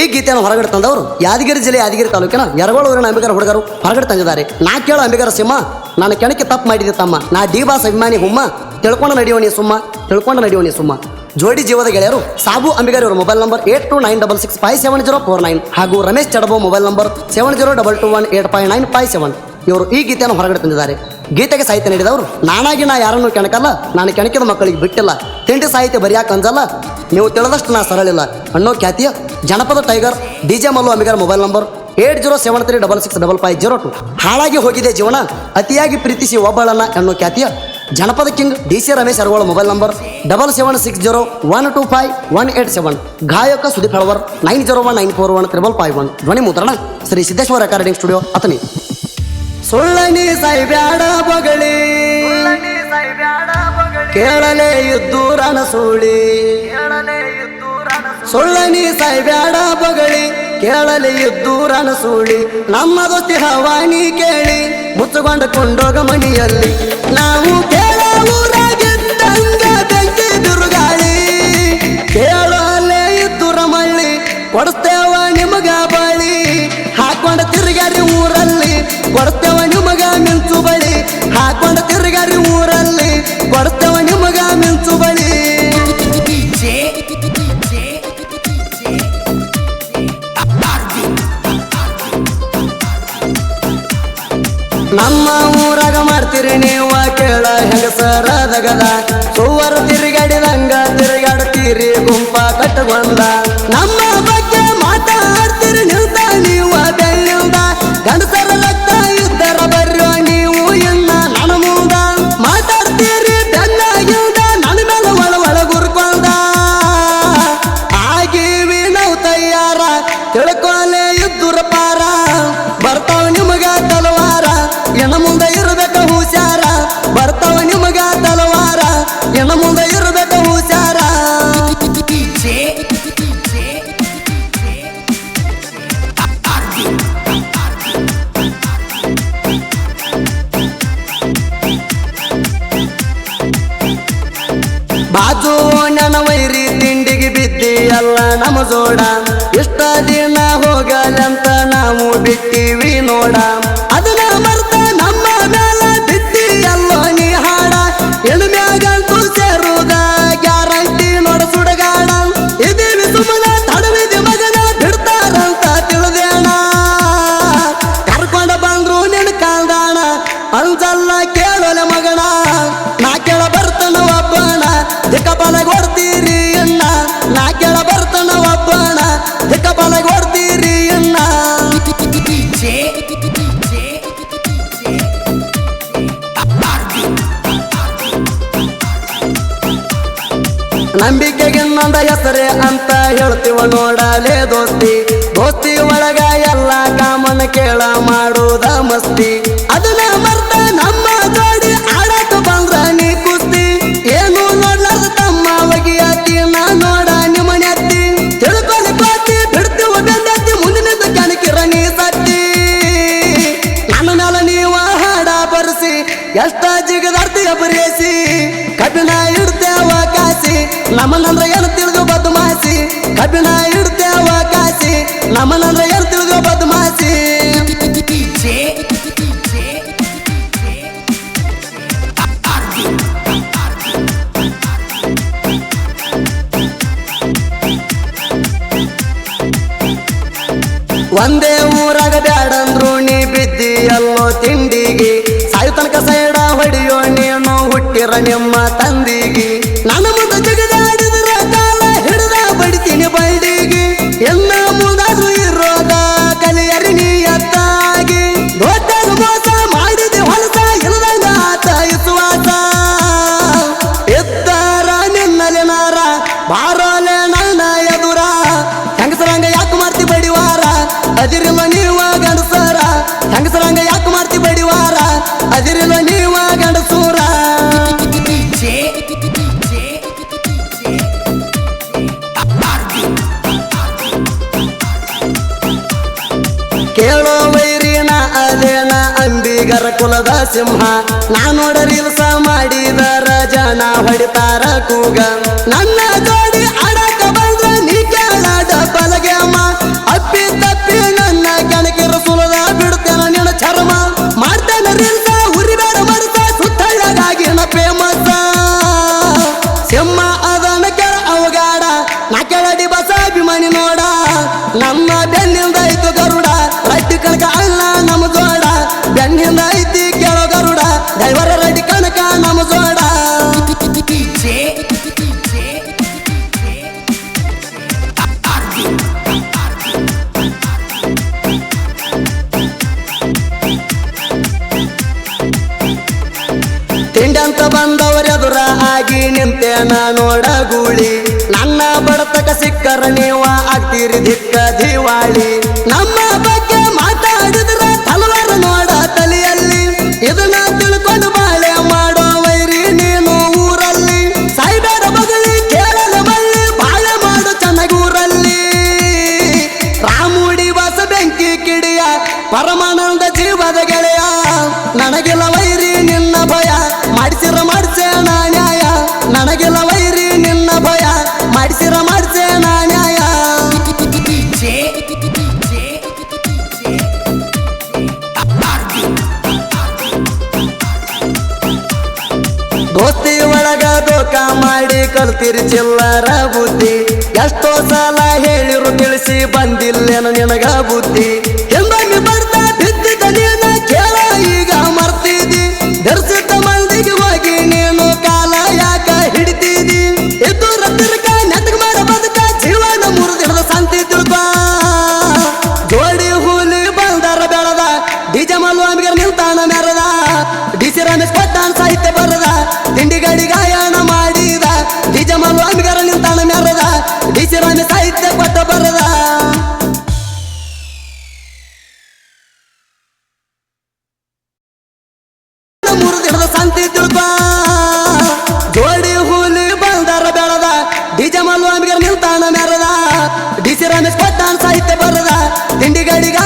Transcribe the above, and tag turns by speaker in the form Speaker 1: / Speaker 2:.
Speaker 1: ಈ ಗೀತೆಯನ್ನು ಹೊರಗಡೆ ತಂದವರು ಯಾದಗಿರಿ ಜಿಲ್ಲೆ ಯಾದಗಿರಿ ತಾಲೂಕಿನ ಯರಗೋಳ ಊರಿನ ಅಂಬಿಗರ ಹುಡುಗರು ಹೊರಗಡೆ ತಂದಿದ್ದಾರೆ. ನಾ ಕೇಳೋ ಅಂಬಿಗರ ಸಿಂಹ ನಾನು ಕೆಣಕ್ಕೆ ತಪ್ಪು ಮಾಡಿದೆ ತಮ್ಮ. ನಾ ಡಿ ಬಾಸ್ ಅಭಿಮಾನಿ ಹುಮ್ಮ, ತಿಳ್ಕೊಂಡು ನಡೆಯೋಣಿ ಸುಮ್ಮ, ತಿಳ್ಕೊಂಡು ನಡೆಯೋಣಿ ಸುಮ್ಮ. ಜೋಡಿ ಜೀವದ ಗೆಳೆಯರು ಸಾಬು ಅಂಬಿಗರ್ ಇವರ mobile number eight two nine double six five seven zero four nine ಹಾಗೂ Ramesh Chadabo mobile number seven zero double two one eight five nine five seven ಇವರು ಈ ಗೀತೆಯನ್ನು ಹೊರಗಡೆ ತಂದಿದ್ದಾರೆ. ಗೀತೆಗೆ ಸಾಹಿತ್ಯ ನೀಡಿದವರು, ನಾನಾಗಿ ನಾ ಯಾರನ್ನು ಕೆಣಕಲ್ಲ, ನಾನು ಕೆಣಕಿದ ಮಕ್ಕಳಿಗೆ ಬಿಟ್ಟಿಲ್ಲ. ತಿಂಡಿ ಸಾಹಿತ್ಯ ಬರೆಯಾಕ ಅಂಜಲ್ಲ ನೀವು ತಿಳಿದಷ್ಟು ನಾ ಸರಳಿಲ್ಲ ಅಣ್ಣೋ ಖ್ಯಾತಿಯ ಜನಪದ tiger, D J Mallu Amigar mobile number eight zero seven three double six double five zero two. ಹಾಳಾಗಿ ಹೋಗಿದೆ ಜೀವನ, ಅತಿಯಾಗಿ ಪ್ರೀತಿಸಿ ಒಬ್ಬಳನ್ನ ಅಣ್ಣೋ ಖ್ಯಾತಿಯ ಜನಪದ king D C Ramesh Aragola mobile number double seven six zero one two five one eight seven ಗಾಯಕ Sudeep Halavar nine zero one nine four one triple five one ಧ್ವನಿ ಮುದ್ರಣ, ಶ್ರೀ ಸಿದ್ದೇಶ್ವರ ರೆಕಾರ್ಡಿಂಗ್ ಸ್ಟುಡಿಯೋ ಅತನಿ ಸುಳ್ಳನಿ ಸೈಬ್ಯಾಡ ಬಗಳಿ. ಕೇಳಲೆ ಇದ್ದೂರನ ಸುಳಿ. ಸುಳ್ಳನಿ ಸೈಬ್ಯಾಡ ಬಗಳಿ, ಕೇಳಲಿ ಇದ್ದೂರನ ಸುಳಿ. ನಮ್ಮ ದೋಸ್ತಿ ಹವಾನಿ ಕೇಳಿ ಮುಚ್ಚುಕೊಂಡ ಕೊಂಡೋಗ ಮಣಿಯಲ್ಲಿ. ನಾವು ಊರಾಗ ಮಾಡ್ತೀರಿ ನೀವು ಕೇಳ ಹೆಂಗಸರ ದಗದ. ಸುವರ ತಿರುಗಾಡಿದಂಗ ತಿರುಗಾಡ್ತೀರಿ ಗುಂಪ ಕಟ್ಟಗೊಂಡ ನಮ್ಮ ಎಲ್ಲ ನಮ್ಮ ಜೋಡ. ಇಷ್ಟ ದಿನ ಹೋಗಲಂತ ನಾವು ಬಿಟ್ಟಿವಿ ನೋಡ. ಅದನ್ನ ಮರ್ತ ಹೇಳ್ತೀವ ನೋಡಲೇ ದೋಸ್ತಿ. ದೋಸ್ತಿ ಒಳಗ ಎಲ್ಲ ಕಾಮನ ಕೇಳ ಮಾಡುದ ಮಸ್ತಿ. ಅದನ್ನ ಮರ್ತ ನಮ್ಮ ಜೋಡಿ ಆಡಕ ಬಂದ್ರ ನೀ ಕುಸ್ತಿ. ಏನು ನೋಡ್ಲಾರ ತಮ್ಮ ಒಗಿಯತಿ ನಾ ನೋಡ ನಿಮ್ಮನೆತ್ತಿ ತಿಳ್ಕೊಂಡು ಕೋತಿ ಬಿಡ್ತೀವ ಬೆಂದತ್ತಿ ಮುಂದಿನಿಂದ ಕಣಕಿರ ನೀ ಸತ್ತಿ. ನನ್ನ ನೆಲ ನೀವ ಹಾಡ ಬರ್ಸಿ, ಎಷ್ಟ ಜಿಗದಾರ್ತಿಯ ಬರೇಸಿ ಕಬ್ಬಿಣ ಇಡ್ತೇವ ಕಾಸಿ ನಮ್ಮನಂದ್ರ ಏನು ತಿಳಿದು ಬದಮಾಸಿ. ಕಬ್ಬಿಣ ಇಡ್ತೇವ ಕಾಸಿ. ನಮ್ಮನಂದ್ರೆ ಏನು ತಿಳಿದು ಬದಮಾಸಿ? ಒಂದೇ ಊರಾಗ ಬ್ಯಾಡಂದ್ರು ನೀ ಬಿದ್ದಿ ಎಲ್ಲೋ ತಿಂಡಿಗೆ. ಸಾಯು ತನಕ ಸೈಡ ಹೊಡೆಯೋ ನೀನು ಹುಟ್ಟಿರ ನಿಮ್ಮ ತಂದಿಗೆ ಬಾರೋಲೆ ನನ್ನ ಎದುರ. ಹೆಂಗಸರಂಗ ಯಾಕೆ ಮಾಡ್ತಿ ಬಡಿವಾರ? ಅದಿರಿಲ್ಲ ನೀವ ಗಂಡಸರ ಹೆಂಗಸರಂಗ ಯಾಕೆ ಮಾಡ್ತಿ ಬಡಿವಾರ? ಅದಿರಿಲ್ಲ ನೀವ ಗಂಡಸೂರ ಕೇಳೋ ವೈರಿನ ಅದೇನ ಅಂಬಿಗರ ಕುಲದ ಸಿಂಹ. ನಾ ನೋಡ ರೀಲ್ಸ ಮಾಡಿದರ ಜನ ಹೊಡಿತಾರ ಕೂಗ. ನನ್ನ ಎದುರಿಸ್ತ ಬಂದವರೆದುರ ಆಗಿ ನಿಂತೆ ನೋಡ ಗೂಳಿ. ನನ್ನ ಬಡತಕ ಸಿಕ್ಕರ ನೀವ ಆಗ್ತೀರಿ ದಿಕ್ಕ ದಿವಾಳಿ. ನಮ್ಮ ದೋಸ್ತಿ ಒಳಗ ದೋಖ ಮಾಡಿ ಕಲ್ತಿರಿ ಚಿಲ್ಲರ ಬುದ್ಧಿ. ಎಷ್ಟೋ ಸಲ ಹೇಳಿರು ತಿಳಿಸಿ ಬಂದಿಲ್ಲೇನು ನಿನಗ ಬುದ್ಧಿ. ಎಂದ ಅಂತಿದ್ರು ಬಾ ಜೋಡಿ ಹುಲಿ ಬಂದರ ಬೆಳದ. ಡಿಜೆ ಮಲ್ವಾಮಿಗೆ ನಿಲ್ತಾಣ ಮೆರದ ಡಿಸಿ ರಮೇಶ್ ಕೊಟ್ಟಾನ ಸಾಹಿತ್ಯ ಬರದ. ತಿಂಡಿಗಡಿಗ